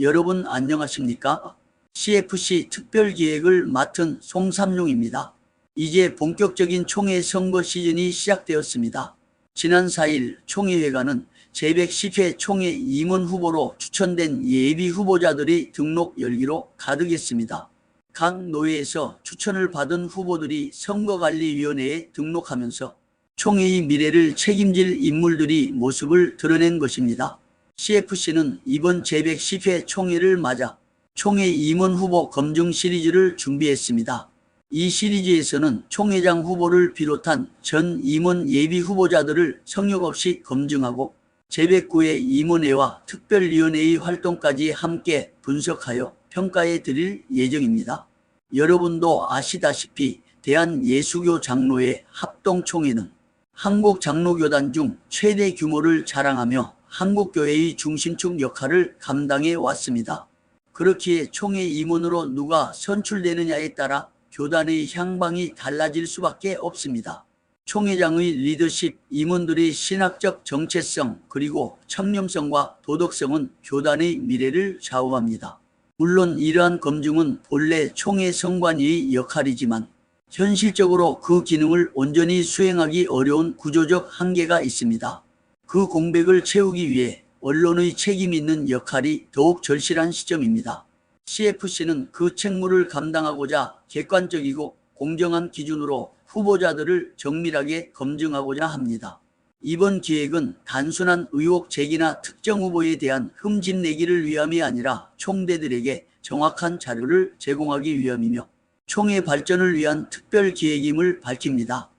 여러분 안녕하십니까? CFC 특별기획을 맡은 송삼룡입니다. 이제 본격적인 총회 선거 시즌이 시작되었습니다. 지난 4일 총회회관은 제110회 총회 임원 후보로 추천된 예비 후보자들이 등록 열기로 가득했습니다. 각 노회에서 추천을 받은 후보들이 선거관리위원회에 등록하면서 총회의 미래를 책임질 인물들이 모습을 드러낸 것입니다. CFC는 이번 제110회 총회를 맞아 총회 임원 후보 검증 시리즈를 준비했습니다. 이 시리즈에서는 총회장 후보를 비롯한 전 임원 예비 후보자들을 성역 없이 검증하고 제109회 임원회와 특별위원회의 활동까지 함께 분석하여 평가해 드릴 예정입니다. 여러분도 아시다시피 대한예수교 장로회 합동총회는 한국 장로교단 중 최대 규모를 자랑하며 한국교회의 중심축 역할을 감당해 왔습니다. 그렇기에 총회 임원으로 누가 선출되느냐에 따라 교단의 향방이 달라질 수밖에 없습니다. 총회장의 리더십, 임원들의 신학적 정체성, 그리고 청렴성과 도덕성은 교단의 미래를 좌우합니다. 물론 이러한 검증은 본래 총회 선관위의 역할이지만 현실적으로 그 기능을 온전히 수행하기 어려운 구조적 한계가 있습니다. 그 공백을 채우기 위해 언론의 책임 있는 역할이 더욱 절실한 시점입니다. CFC는 그 책무를 감당하고자 객관적이고 공정한 기준으로 후보자들을 정밀하게 검증하고자 합니다. 이번 기획은 단순한 의혹 제기나 특정 후보에 대한 흠집내기를 위함이 아니라 총대들에게 정확한 자료를 제공하기 위함이며 총회 발전을 위한 특별 기획임을 밝힙니다.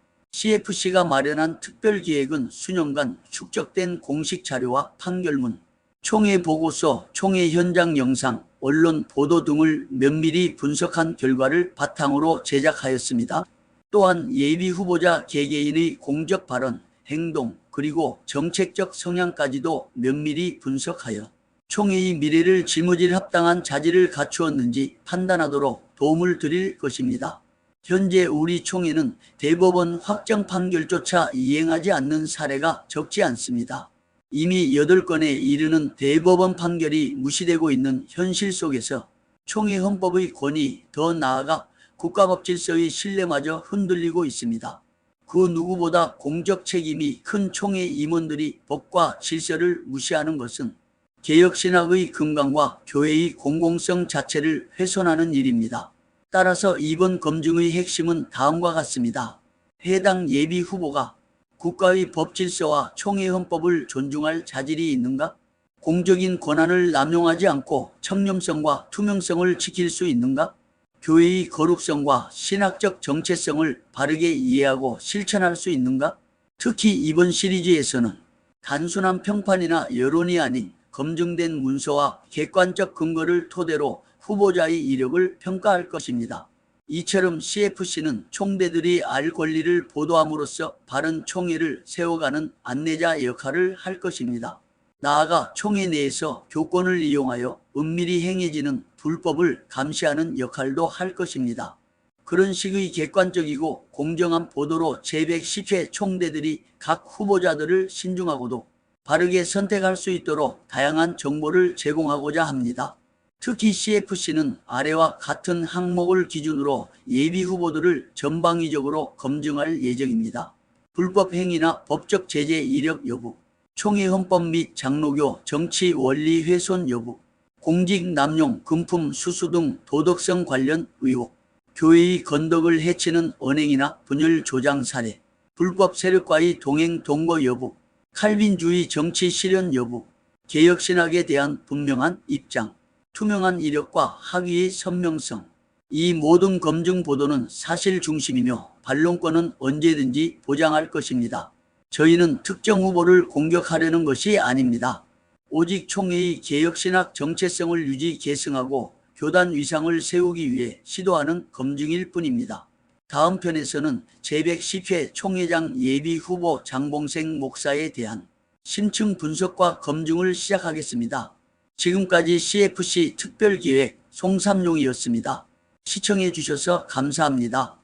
CFC가 마련한 특별 기획은 수년간 축적된 공식 자료와 판결문, 총회 보고서, 총회 현장 영상, 언론 보도 등을 면밀히 분석한 결과를 바탕으로 제작하였습니다. 또한 예비 후보자 개개인의 공적 발언, 행동, 그리고 정책적 성향까지도 면밀히 분석하여 총회의 미래를 짊어질 합당한 자질을 갖추었는지 판단하도록 도움을 드릴 것입니다. 현재 우리 총회는 대법원 확정 판결조차 이행하지 않는 사례가 적지 않습니다. 이미 8건에 이르는 대법원 판결이 무시되고 있는 현실 속에서 총회 헌법의 권위, 더 나아가 국가법 질서의 신뢰마저 흔들리고 있습니다. 그 누구보다 공적 책임이 큰 총회 임원들이 법과 질서를 무시하는 것은 개혁신학의 근간과 교회의 공공성 자체를 훼손하는 일입니다. 따라서 이번 검증의 핵심은 다음과 같습니다. 해당 예비 후보가 국가의 법 질서와 총회 헌법을 존중할 자질이 있는가? 공적인 권한을 남용하지 않고 청렴성과 투명성을 지킬 수 있는가? 교회의 거룩성과 신학적 정체성을 바르게 이해하고 실천할 수 있는가? 특히 이번 시리즈에서는 단순한 평판이나 여론이 아닌 검증된 문서와 객관적 근거를 토대로 후보자의 이력을 평가할 것입니다. 이처럼 CFC는 총대들이 알 권리를 보도함으로써 바른 총회를 세워가는 안내자 역할을 할 것입니다. 나아가 총회 내에서 교권을 이용하여 은밀히 행해지는 불법을 감시하는 역할도 할 것입니다. 그런 식의 객관적이고 공정한 보도로 제110회 총대들이 각 후보자들을 신중하고도 바르게 선택할 수 있도록 다양한 정보를 제공하고자 합니다. 특히 CFC는 아래와 같은 항목을 기준으로 예비 후보들을 전방위적으로 검증할 예정입니다. 불법 행위나 법적 제재 이력 여부, 총회 헌법 및 장로교 정치 원리 훼손 여부, 공직 남용, 금품 수수 등 도덕성 관련 의혹, 교회의 건덕을 해치는 언행이나 분열 조장 사례, 불법 세력과의 동행 동거 여부, 칼빈주의 정치 실현 여부, 개혁신학에 대한 분명한 입장, 투명한 이력과 학위의 선명성. 이 모든 검증 보도는 사실 중심이며 반론권은 언제든지 보장할 것입니다. 저희는 특정 후보를 공격하려는 것이 아닙니다. 오직 총회의 개혁신학 정체성을 유지 계승하고 교단 위상을 세우기 위해 시도하는 검증일 뿐입니다. 다음 편에서는 제110회 총회장 예비 후보 장봉생 목사에 대한 심층 분석과 검증을 시작하겠습니다. 지금까지 CFC 특별기획 송삼용이었습니다. 시청해 주셔서 감사합니다.